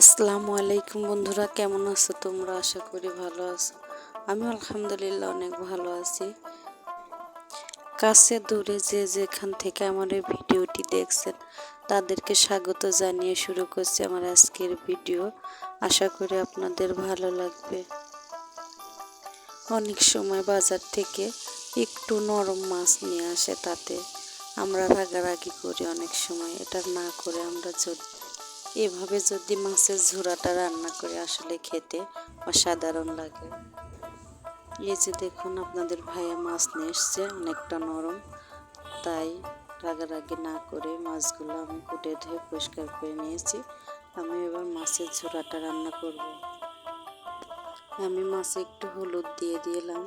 আসসালামু আলাইকুম বন্ধুরা, কেমন আছো তোমরা? আশা করি ভালো আছো। আমি আলহামদুলিল্লাহ অনেক ভালো আছি। কাছে দূরে যে যেখান থেকে আমার এই ভিডিওটি দেখছেন, তাদেরকে স্বাগত জানিয়ে শুরু করছি আমার আজকের ভিডিও। আশা করি আপনাদের ভালো লাগবে। অনেক সময় বাজার থেকে একটু নরম মাছ নিয়ে আসে তাতে। আমরা রাগারাগি করি অনেক সময়, এটা না করে আমরা যদি এভাবে যদি মাছের ঝোড়াটা রান্না করে আসলে খেতে অসাধারণ লাগে। এই যে দেখুন আপনাদের ভাইয়া মাছ নিয়ে এসছে, অনেকটা নরম। তাই রাগারাগি না করে মাছগুলো আমি কুটে ধুয়ে পরিষ্কার করে নিয়েছি। আমি এবার মাছের ঝোড়াটা রান্না করব। আমি মাছে একটু হলুদ দিয়ে দিলাম।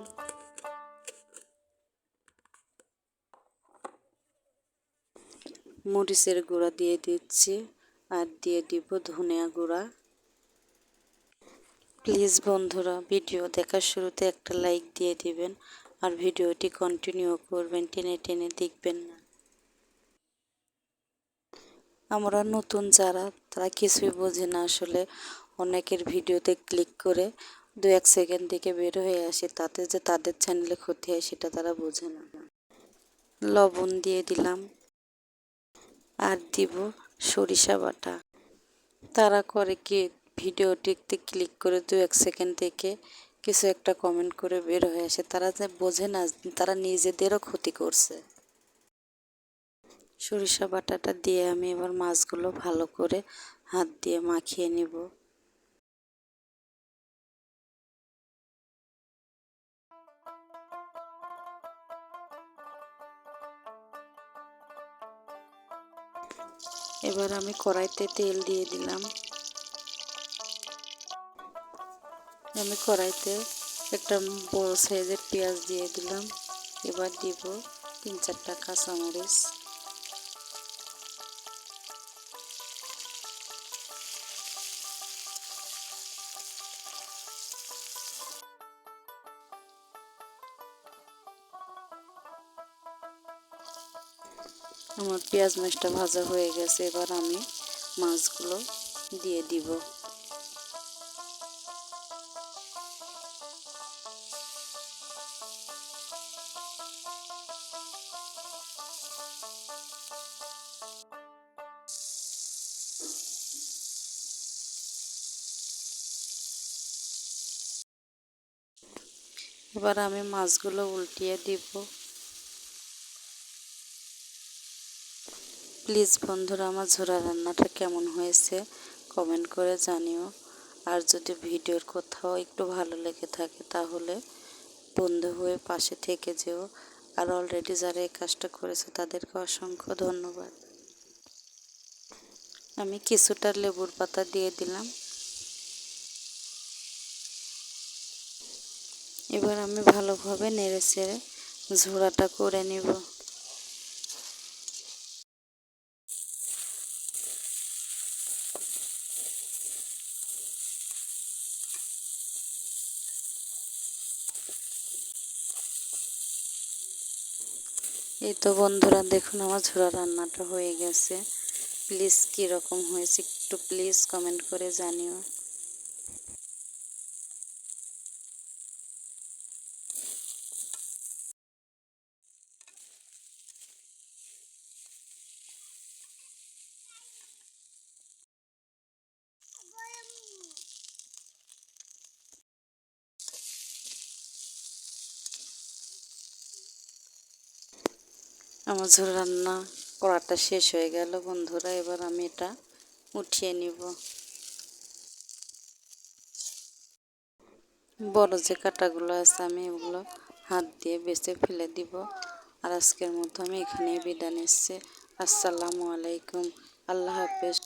মরিচের গুঁড়া দিয়ে দিচ্ছি। আর দিয়ে দিব ধনিয়া গুঁড়া। প্লিজ বন্ধুরা ভিডিও দেখার শুরুতে একটা লাইক দিয়ে দিবেন আর ভিডিওটি কন্টিনিউ করবেন, টেনে টেনে দেখবেন না। আমরা নতুন যারা, তারা কিছুই বোঝে না আসলে অনেকের ভিডিওতে ক্লিক করে দু এক সেকেন্ড থেকে বের হয়ে আসে, তাতে যে তাদের চ্যানেলে ক্ষতি হয় সেটা তারা বোঝে না। লবণ দিয়ে দিলাম। আর দিব সরিষা বাটা। তারা করে কি ভিডিও ভিডিওটিতে ক্লিক করে দু এক সেকেন্ড থেকে কিছু একটা কমেন্ট করে বের হয়ে আসে। তারা যে বোঝে না, তারা নিজেদেরও ক্ষতি করছে। সরিষা বাটাটা দিয়ে আমি এবার মাছগুলো ভালো করে হাত দিয়ে মাখিয়ে নিব। এবার আমি কড়াইতে তেল দিয়ে দিলাম। আমি কড়াইতে একটা বড় সাইজের পেঁয়াজ দিয়ে দিলাম। এবার দিব তিন চারটা কাঁচামরিচ। আমার পেঁয়াজ মাছটা ভাজা হয়ে গেছে, এবার আমি মাছগুলো দিয়ে দিব। এবার আমি মাছগুলো উল্টিয়ে দিব। প্লিজ বন্ধুরা, আমার ঝোড়া রান্নাটা কেমন হয়েছে কমেন্ট করে জানিও। আর যদি ভিডিওর কোথাও একটু ভালো লেগে থাকে তাহলে বন্ধু হয়ে পাশে থেকে যেও। আর অলরেডি যারা এই কাজটা করেছে তাদেরকে অসংখ্য ধন্যবাদ। আমি কিছুটা লেবুর পাতা দিয়ে দিলাম। এবার আমি ভালোভাবে নেড়ে চেড়ে ঝোড়াটা করে নিব। এই তো বন্ধুরা, দেখুন আমার ঝোড়া রান্নাটা হয়ে গেছে। প্লিজ কীরকম হয়েছে একটু প্লিজ কমেন্ট করে জানিও। আমার ঝোল রান্না করাটা শেষ হয়ে গেল। বন্ধুরা, এবার আমি এটা উঠিয়ে নিব। বড় যে কাটাগুলো আছে, আমি এগুলো হাত দিয়ে বেছে ফেলে দিব। আর আজকের মতো আমি এখানেই বিদায় নিচ্ছি। আসসালামু আলাইকুম। আল্লাহ হাফেজ।